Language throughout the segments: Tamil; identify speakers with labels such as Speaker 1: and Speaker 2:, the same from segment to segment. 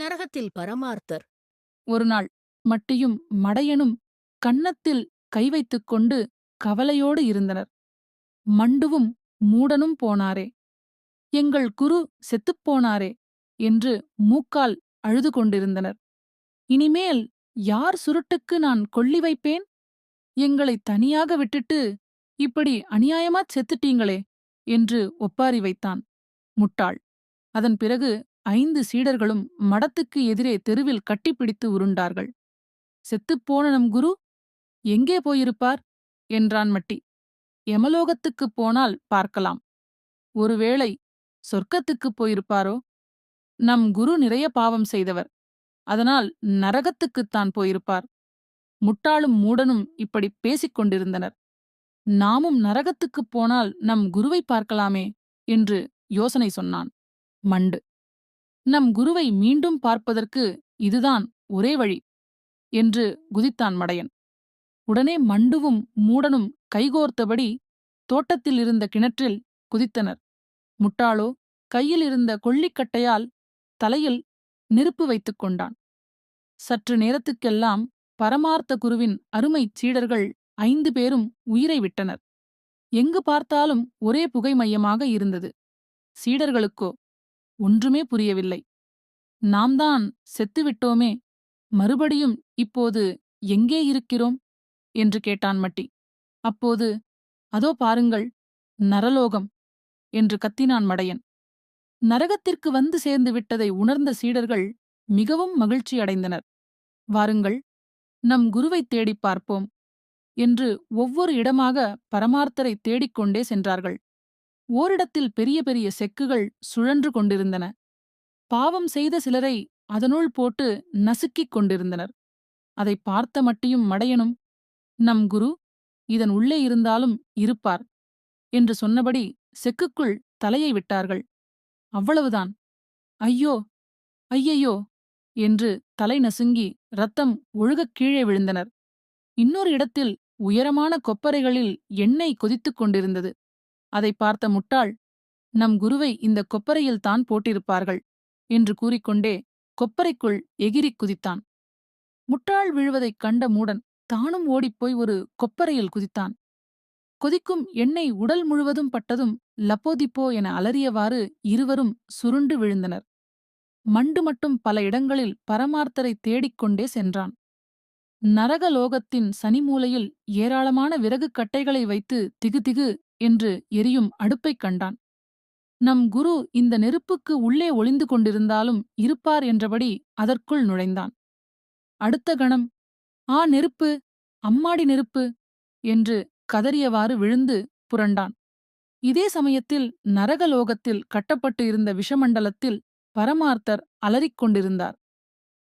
Speaker 1: நரகத்தில் பரமார்த்தர்.
Speaker 2: ஒருநாள் மட்டியும் மடையனும் கன்னத்தில் கை வைத்துக் கொண்டு கவலையோடு இருந்தனர். மண்டுவும் மூடனும் போனாரே. எங்கள் குரு செத்துப்போனாரே என்று மூக்கால் அழுது கொண்டிருந்தனர். இனிமேல் யார் சுருட்டுக்கு நான் கொள்ளி வைப்பேன்? எங்களை தனியாக விட்டுட்டு இப்படி அநியாயமாச் செத்துட்டீங்களே என்று ஒப்பாரி வைத்தான் முட்டாள். அதன் பிறகு ஐந்து சீடர்களும் மடத்துக்கு எதிரே தெருவில் கட்டிப்பிடித்து உருண்டார்கள். செத்துப்போன நம் குரு? எங்கே போயிருப்பார்? என்றான் மட்டி. யமலோகத்துக்குப் போனால் பார்க்கலாம். ஒருவேளை சொர்க்கத்துக்குப் போயிருப்பாரோ? நம் குரு நிறைய பாவம் செய்தவர். அதனால் நரகத்துக்குத்தான் போயிருப்பார். முட்டாளும் மூடனும் இப்படி பேசிக் கொண்டிருந்தனர். நாமும் நரகத்துக்குப் போனால் நம் குருவை பார்க்கலாமே? என்று யோசனை சொன்னான் மண்டு. நம் குருவை மீண்டும் பார்ப்பதற்கு இதுதான் ஒரே வழி என்று குதித்தான் மடையன். உடனே மண்டுவும் மூடனும் கைகோர்த்தபடி தோட்டத்தில் இருந்த கிணற்றில் குதித்தனர். முட்டாளோ கையில் இருந்த கொள்ளிக்கட்டையால் தலையில் நெருப்பு வைத்துக் கொண்டான். சற்று நேரத்துக்கெல்லாம் பரமார்த்த குருவின் அருமைச் சீடர்கள் ஐந்து பேரும் உயிரை விட்டனர். எங்கு பார்த்தாலும் ஒரே புகை மையமாக இருந்தது. சீடர்களுக்கோ ஒன்றுமே புரியவில்லை. நாம் தான் செத்துவிட்டோமே மறுபடியும் இப்போது எங்கே இருக்கிறோம்? என்று கேட்டான் மட்டி. அப்போது அதோ பாருங்கள் நரலோகம் என்று கத்தினான் மடையன். நரகத்திற்கு வந்து சேர்ந்து விட்டதை உணர்ந்த சீடர்கள் மிகவும் மகிழ்ச்சியடைந்தனர் வாருங்கள் நம் குருவைத் தேடிப் பார்ப்போம் என்று ஒவ்வொரு இடமாக பரமார்த்தரை தேடிக்கொண்டே சென்றார்கள். ஓரிடத்தில் பெரிய பெரிய செக்குகள் சுழன்று கொண்டிருந்தன. பாவம் செய்த சிலரை அதனுள் போட்டு நசுக்கிக் கொண்டிருந்தனர். அதை பார்த்த மட்டியும் மடையனும் நம் குரு இதன் உள்ளே இருந்தாலும் இருப்பார் என்று சொன்னபடி செக்குக்குள் தலையை விட்டார்கள். அவ்வளவுதான். ஐயோ ஐயையோ என்று தலை நசுங்கி ரத்தம் ஒழுகக் கீழே விழுந்தனர். இன்னொரு இடத்தில் உயரமான கொப்பரைகளில் எண்ணெய் கொதித்துக் கொண்டிருந்தது. அதை பார்த்த முட்டாள் நம் குருவை இந்த கொப்பரையில்தான் போட்டிருப்பார்கள் என்று கூறிக்கொண்டே கொப்பரைக்குள் எகிரி குதித்தான். முட்டாள் விழுவதைக் கண்ட மூடன் தானும் ஓடிப்போய் ஒரு கொப்பரையில் குதித்தான். கொதிக்கும் எண்ணெய் உடல் முழுவதும் பட்டதும் லப்போதிப்போ என அலறியவாறு இருவரும் சுருண்டு விழுந்தனர். மண்டு மட்டும் பல இடங்களில் பரமார்த்தரை தேடிக்கொண்டே சென்றான். நரகலோகத்தின் சனிமூலையில் ஏராளமான விறகுக் கட்டைகளை வைத்து திகுதிகு என்று எரியும் அடுப்பைக் கண்டான். நம் குரு இந்த நெருப்புக்கு உள்ளே ஒளிந்து கொண்டிருந்தாலும் இருப்பார் என்றபடி அதற்குள் நுழைந்தான். அடுத்த கணம் ஆ நெருப்பு அம்மாடி நெருப்பு என்று கதறியவாறு விழுந்து புரண்டான். இதே சமயத்தில் நரகலோகத்தில் கட்டப்பட்டு இருந்த விஷமண்டலத்தில் பரமார்த்தர் அலறிக் கொண்டிருந்தார்.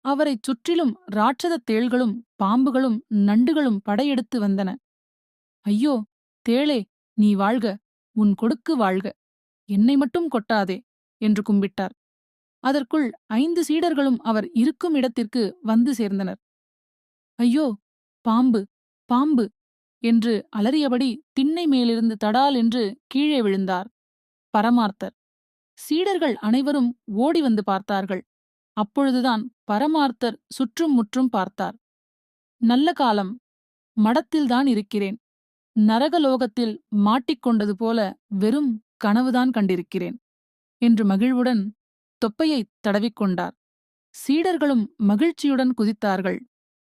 Speaker 2: அவரைச் சுற்றிலும் ராட்சதத் தேள்களும் பாம்புகளும் நண்டுகளும் படையெடுத்து வந்தன. ஐயோ தேளே நீ வாழ்க உன் கொடுக்கு வாழ்க என்னை மட்டும் கொட்டாதே என்று கும்பிட்டார். அதற்குள் ஐந்து சீடர்களும் அவர் இருக்கும் இடத்திற்கு வந்து சேர்ந்தனர். ஐயோ பாம்பு பாம்பு என்று அலறியபடி திண்ணை மேலிருந்து தடால் என்று கீழே விழுந்தார் பரமார்த்தர். சீடர்கள் அனைவரும் ஓடி வந்து பார்த்தார்கள். அப்பொழுதுதான் பரமார்த்தர் சுற்றும் முற்றும் பார்த்தார். நல்ல காலம் மடத்தில்தான் இருக்கிறேன். நரகலோகத்தில் மாட்டிக்கொண்டது போல வெறும் கனவுதான் கண்டிருக்கிறேன் என்று மகிழ்வுடன் தொப்பையைத் தடவிக்கொண்டார். சீடர்களும் மகிழ்ச்சியுடன் குதித்தார்கள்.